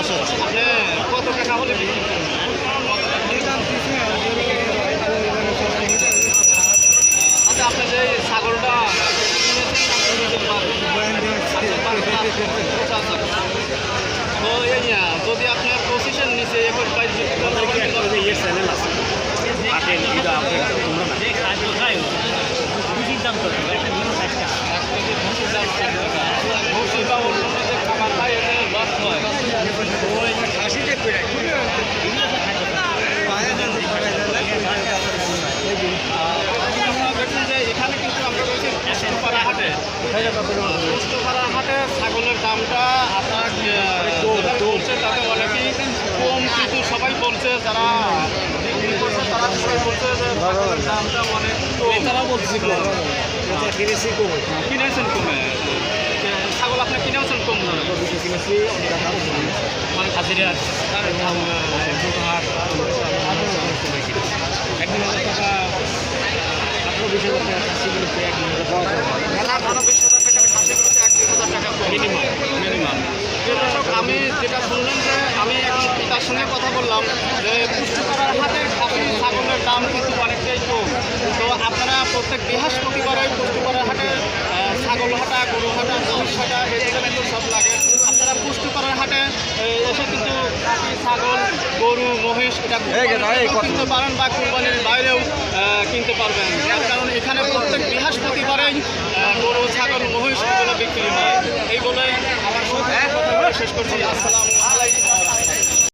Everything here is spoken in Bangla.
লস হচ্ছে আপনি কত টাকা হলে বিক্রি করবেন? আচ্ছা আপনি যে ছাগলটা। তো এই যদি আপনার পজিশন নিচে একুশ বাইশ চ্যানেল আছে আপনার তোমরা না ভুসি বা অন্যান্য যে খাবার খায় এতে লস হয় আপনারা দেখছেন যে এখানে কিন্তু আমরা রয়েছি পুষ্টপাড়া হাটে পুষ্টপাড়া হাটে ছাগলের দামটা আপনার আহ, যেটা বলছে তাতে অনেকেই কম কিন্তু সবাই বলছে যারা বিক্রি করছে তারা বলছে যে দামটা অনেক কম। তারা বলছি কিনেছি কম। কিনেছেন কমে? ছাগল আপনি কিনেছেন কম কিনেছি মানে হাজিরা একদিন হাজার টাকা। আঠারো বিশ হাজার টাকা এক হাজার মিনিমাম। আমি যেটা শুনলাম যে আমি এখন পিতার সঙ্গে কথা বললাম যে পুষ্টিকরার হাটের খাসি ছাগলের দাম কিন্তু অনেকটাই কম। তো আপনারা প্রত্যেক বৃহস্পতিবারে পুষ্টিকরার হাটে ছাগল হাটা গরু হাটা মহিষ হাটা এগুলো কিন্তু সব লাগে। আপনারা পুষ্টিকরার হাটে এসে কিন্তু খাসি ছাগল গরু মহিষ এটা কিনতে পারেন বা কুরবানির বাইরেও কিনতে পারবেন। তার কারণ এখানে প্রত্যেক বৃহস্পতিবারেই গরু ছাগল মহিষ এগুলো বিক্রি হয়। এই বলেই আমার কথা বলে শেষ করছি। আসসালামু